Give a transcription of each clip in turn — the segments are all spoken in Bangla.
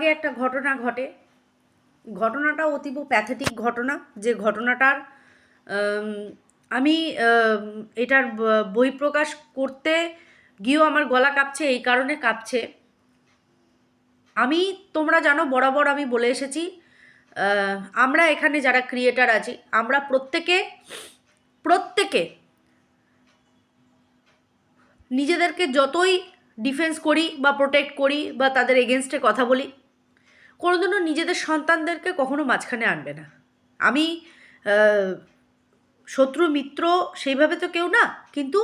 আগে একটা ঘটনা ঘটে। ঘটনাটা অতীব প্যাথেটিক ঘটনা। যে ঘটনাটার আমি এটার ব- বহিঃপ্রকাশ করতে গিয়েও আমার গলা কাঁপছে, এই কারণে কাঁপছে। আমি, তোমরা জানো, বরাবর আমি বলে এসেছি আমরা এখানে যারা ক্রিয়েটার আছি, আমরা প্রত্যেকে প্রত্যেকে নিজেদেরকে যতই ডিফেন্স করি বা প্রোটেক্ট করি বা তাদের এগেনস্টে কথা বলি কোনোদিনও নিজেদের সন্তানদেরকে কখনো মাঝখানে আনবে না। আমি শত্রু, মিত্র, সেইভাবে তো কেউ না, কিন্তু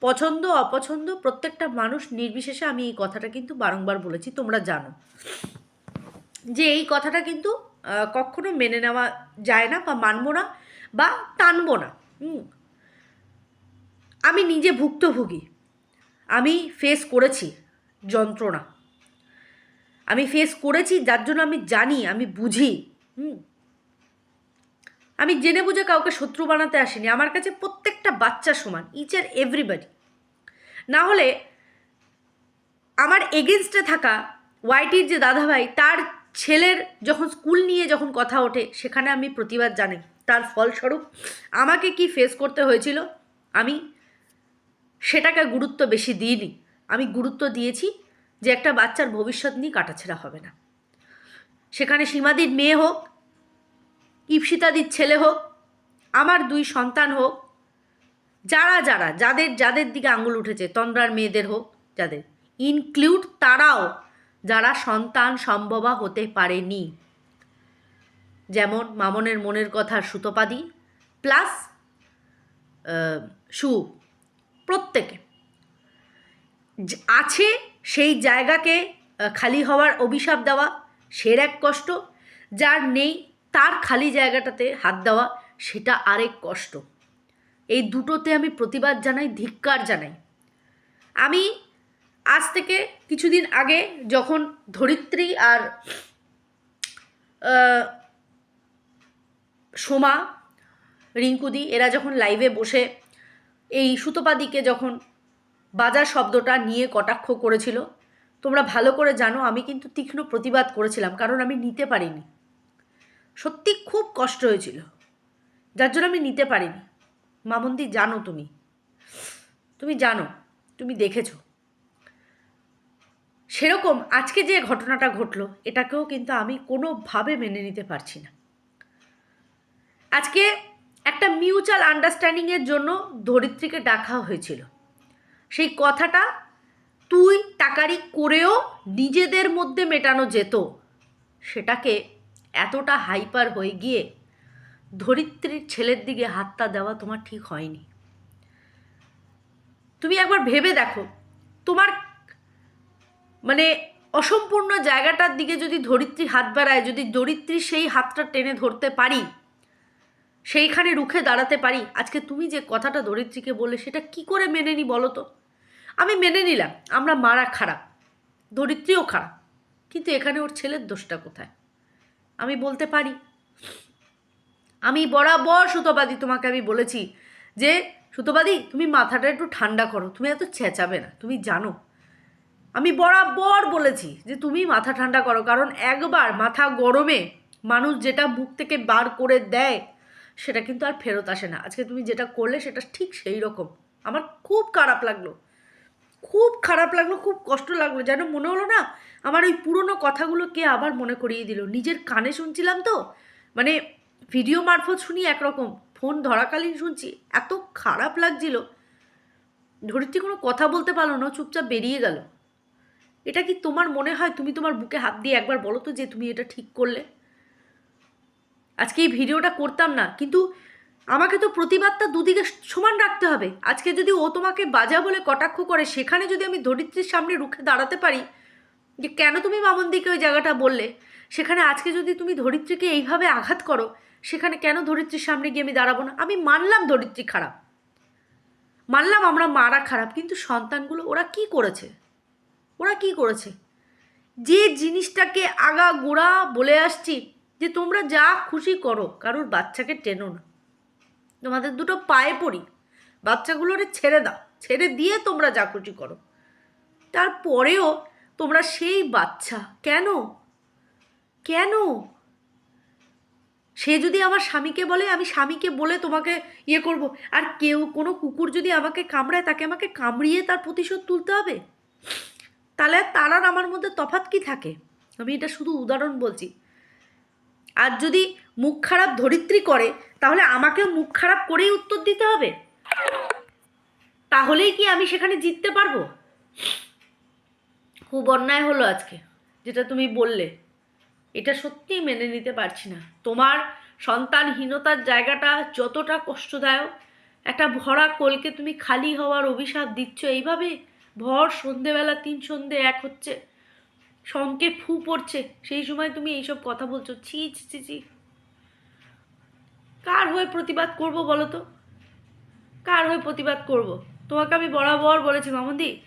পছন্দ, অপছন্দ প্রত্যেকটা মানুষ নির্বিশেষে আমি এই কথাটা কিন্তু বারংবার বলেছি, তোমরা জানো। যে এই কথাটা কিন্তু কখনো মেনে নেওয়া যায় না বা মানবো না বা টানবো না। আমি নিজে ভুক্তভোগী। আমি ফেস করেছি যন্ত্রণা। আমি ফেস করেছি, যার জন্য আমি জানি, আমি বুঝি। হুম? আমি জেনে বুঝে কাউকে শত্রু বানাতে আসিনি। আমার কাছে প্রত্যেকটা বাচ্চা সমান ইচ আর এভরিবাডি না হলে আমার এগেনস্টে থাকা ওয়াইটির যে দাদাভাই, তার ছেলের যখন স্কুল নিয়ে যখন কথা ওঠে, সেখানে আমি প্রতিবাদ জানাই। তার ফলস্বরূপ আমাকে কি ফেস করতে হয়েছিল, আমি সেটাকে গুরুত্ব বেশি দিইনি। আমি গুরুত্ব দিয়েছি যে একটা বাচ্চার ভবিষ্যৎ নিয়ে কাটাছেড়া হবে না। সেখানে সীমাদির মেয়ে হোক, ইপসিতাদির ছেলে হোক, আমার দুই সন্তান হোক, যারা যারা, যাদের যাদের দিকে আঙুল উঠেছে, তন্দ্রার মেয়েদের হোক, যাদের ইনক্লুড তারাও যারা সন্তান সম্ভবা হতে পারেনি। যেমন মামনের মনের কথার সুতোপাদি, প্লাস সু, প্রত্যেকে। আছে সেই জায়গাকে খালি হওয়ার অভিশাপ দেওয়া, সের এক কষ্ট, যার নেই তার খালি জায়গাটাতে হাত দেওয়া, সেটা আরেক কষ্ট। এই দুটোতে আমি প্রতিবাদ জানাই, ধিক্কার জানাই। আমি আজ থেকে কিছুদিন আগে যখন ধরিত্রী আর সোমা, রিঙ্কুদি, এরা যখন লাইভে বসে, এই সুতোপাদিকে যখন বাজার শব্দটা নিয়ে কটাক্ষ করেছিল। তোমরা ভালো করে জানো, আমি কিন্তু তীক্ষ্ণ প্রতিবাদ করেছিলাম, কারণ আমি নিতে পারিনি। সত্যি খুব কষ্ট হয়েছিল। যার জন্য আমি নিতে পারিনি। মামন্দি, জানো তুমি। তুমি জানো, তুমি দেখেছ। সেরকম আজকে যে ঘটনাটা ঘটলো, এটাকেও কিন্তু আমি কোনোভাবে মেনে নিতে পারছি না। আজকে একটা মিউচুয়াল আন্ডারস্ট্যান্ডিংয়ের জন্য ধরিত্রীকে ডাকা হয়েছিল। সেই কথাটা তুই টাকারি করেও নিজেদের মধ্যে মেটানো যেত। সেটাকে এতটা হাইপার হয়ে গিয়ে ধরিত্রীর ছেলের দিকে হাতটা দেওয়া তোমার ঠিক হয়নি। তুমি একবার ভেবে দেখো, তোমার মানে অসম্পূর্ণ জায়গাটার দিকে যদি ধরিত্রী হাত বাড়ায়, যদি ধরিত্রী সেই হাতটা টেনে ধরতে পারি সেইখানে রুখে দাঁড়াতে পারি। আজকে তুমি যে কথাটা ধরিত্রীকে বললে, সেটা কি করে মেনে নি বলো তো? আমি মেনে নিলাম, আমরা মারা খারাপ ধরিত্রীও খারাপ, কিন্তু এখানে ওর ছেলের দোষটা কোথায়? আমি বলতে পারি। আমি বরাবর সুতোবাদী তোমাকে আমি বলেছি যে, সুতোবাদী, তুমি মাথাটা একটু ঠান্ডা করো, তুমি এত চেঁচাবে না, তুমি জানো। আমি বরাবর বলেছি যে, তুমি মাথা ঠান্ডা করো, কারণ একবার মাথা গরমে মানুষ যেটা মুখ থেকে বার করে দেয় সেটা কিন্তু আর ফেরত আসে না। আজকে তুমি যেটা করলে সেটা ঠিক সেই রকম। আমার খুব খারাপ লাগল। খুব খারাপ লাগল, খুব কষ্ট লাগল। যেন মনে হলো না, আমার ওই পুরনো কথাগুলো কে আবার মনে করিয়ে দিল। নিজের কানে শুনছিলাম তো মানে ভিডিও মারফত শুনি একরকম, ফোন ধরাকালীন শুনছি, এত খারাপ লাগছিল। ধরিত্রী কোনো কথা বলতে পারল না, চুপচাপ বেরিয়ে গেল। এটা কি তোমার মনে হয়? তুমি তোমার বুকে হাত দিয়ে একবার বলো তো যে তুমি এটা ঠিক করলে। আজকে এই ভিডিওটা করতাম না, কিন্তু আমাকে তো প্রতিবাদটা দুদিকে সমান রাখতে হবে। আজকে যদি ও তোমাকে বাজা বলে কটাক্ষ করে, সেখানে যদি আমি ধরিত্রীর সামনে রুখে দাঁড়াতে পারি, যে কেন তুমি মামনদিকে ওই জায়গাটা বললে? সেখানে আজকে যদি তুমি ধরিত্রীকে এইভাবে আঘাত করো, সেখানে কেন ধরিত্রীর সামনে গিয়ে আমি দাঁড়াবো না? আমি মানলাম ধরিত্রী খারাপ। মানলাম আমরা মারা খারাপ, কিন্তু সন্তানগুলো ওরা কি করেছে? ওরা কি করেছে? যে জিনিসটাকে আগা গোড়া বলে আসছি যে তোমরা যা খুশি করো, কারোর বাচ্চাকে টেনো না। তোমাদের দুটো পায়ে পড়ি, বাচ্চাগুলোরে ছেড়ে দাও, ছেড়ে দিয়ে তোমরা যা খুশি করো। তারপরেও তোমরা সেই বাচ্চা, কেন? কেন? সে যদি আমার স্বামীকে বলে, আমি স্বামীকে বলে তোমাকে ইয়ে করব, আর কেউ, কোনো কুকুর যদি আমাকে কামড়ায়, তাকে আমাকে কামড়িয়ে তার প্রতিশোধ তুলতে হবে? তাহলে তার আর আমার মধ্যে তফাৎ কি থাকে? আমি এটা শুধু উদাহরণ বলছি। আর যদি মুখ খারাপ ধরিত্রী করে, তাহলে আমাকেও মুখ খারাপ করেই উত্তর দিতে হবে? তাহলেই কি আমি সেখানে জিততে পারব? খুব অন্যায় হলো আজকে, যেটা তুমি বললে। এটা সত্যিই মেনে নিতে পারছি না। তোমার সন্তানহীনতার জায়গাটা যতটা কষ্টদায়ক, একটা ভরা কোলকে তুমি খালি হওয়ার অভিশাপ দিচ্ছ, এইভাবে ভর সন্ধেবেলা, তিন সন্ধে এক হচ্ছে। শঙ্কে ফু পড়ছে। সেই সময় তুমি এইসব কথা বলছো। ছি ছি ছি কার হয়ে প্রতিবাদ করব বলো তো? কার হয়ে প্রতিবাদ করব? তোমাকে আমি বরাবর বলেছি মামন্দি,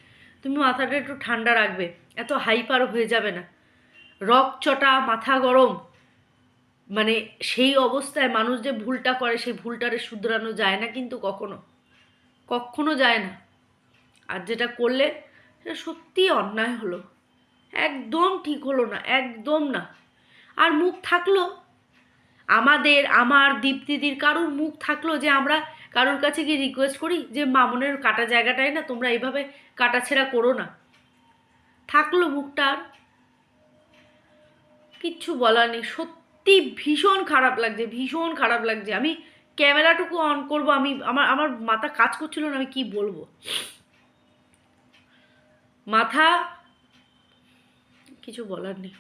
তুমি মাথাটা একটু ঠান্ডা রাখবে। এত হাইপার হয়ে যাবে না। রক চটা, মাথা গরম। মানে সেই অবস্থায় মানুষ যে ভুলটা করে, সেই ভুলটারে শুধরানো যায় না কিন্তু কখনো। কখনো যায় না। আর যেটা করলে, সেটা সত্যিই অন্যায় হলো। একদম ঠিক হলো না, একদম না। আর মুখ থাকল? আমাদের, আমার দীপ্তিদির কারোর মুখ থাকল যে আমরা কারোর কাছে গিয়ে রিকোয়েস্ট করি যে, মামনের কাটা জায়গাটায় না তোমরা এইভাবে কাটাছেড়া করো না। থাকল মুখটা কিচ্ছু বলার নেই, সত্যি ভীষণ খারাপ লাগছে, ভীষণ খারাপ লাগছে। আমি ক্যামেরাটুকু অন করব, আমি, আমার আমার মাথা কাজ করছিল না, আমি কি বলব? মাথা কিছু বলার নেই।